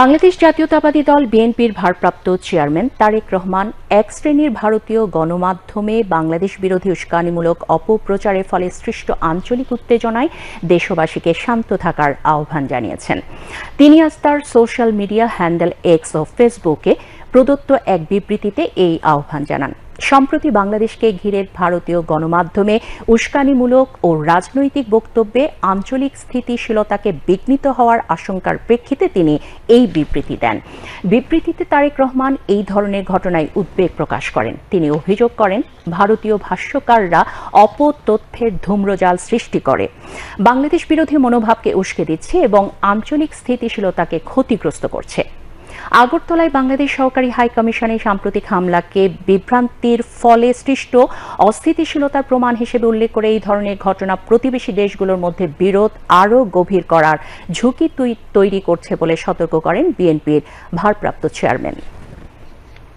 বাংলাদেশ জাতীয়তাবাদী দল বিএনপির ভারপ্রাপ্ত চেয়ারম্যান তারেক রহমান এক শ্রেণির ভারতীয় গণমাধ্যমে বাংলাদেশ বিরোধী উস্কানিমূলক অপপ্রচারের ফলে সৃষ্ট আঞ্চলিক উত্তেজনায় দেশবাসীকে শান্ত থাকার আহ্বান জানিয়েছেন। তিনি আজ তার সোশ্যাল মিডিয়া হ্যান্ডেল এক্স ও ফেসবুকে প্রদত্ত এক বিবৃতিতে এই আহ্বান জানান। সম্প্রতি বাংলাদেশকে ঘিরে ভারতীয় গণমাধ্যমে উস্কানিমূলক ও রাজনৈতিক বক্তব্যে আঞ্চলিক স্থিতিশীলতাকে বিঘ্নিত হওয়ার আশঙ্কার প্রেক্ষিতে তিনি এই বিবৃতি দেন। বিবৃতিতে তারেক রহমান এই ধরনের ঘটনায় উদ্বেগ প্রকাশ করেন। তিনি অভিযোগ করেন, ভারতীয় ভাষ্যকাররা অপতথ্যের ধূম্রজাল সৃষ্টি করে। বাংলাদেশ বিরোধী মনোভাবকে উস্কে দিচ্ছে এবং আঞ্চলিক স্থিতিশীলতাকে ক্ষতিগ্রস্ত করছে। আগরতলায় বাংলাদেশ সহকারী হাই কমিশনের সাম্প্রতিক হামলাকে বিভ্রান্তির ফলে সৃষ্ট অস্থিতিশীলতার প্রমাণ হিসেবে উল্লেখ করে এই ধরনের ঘটনা প্রতিবেশী দেশগুলোর মধ্যে বিরোধ আরও গভীর করার ঝুঁকি তৈরি করছে বলে সতর্ক করেন বিএনপির ভারপ্রাপ্ত চেয়ারম্যান।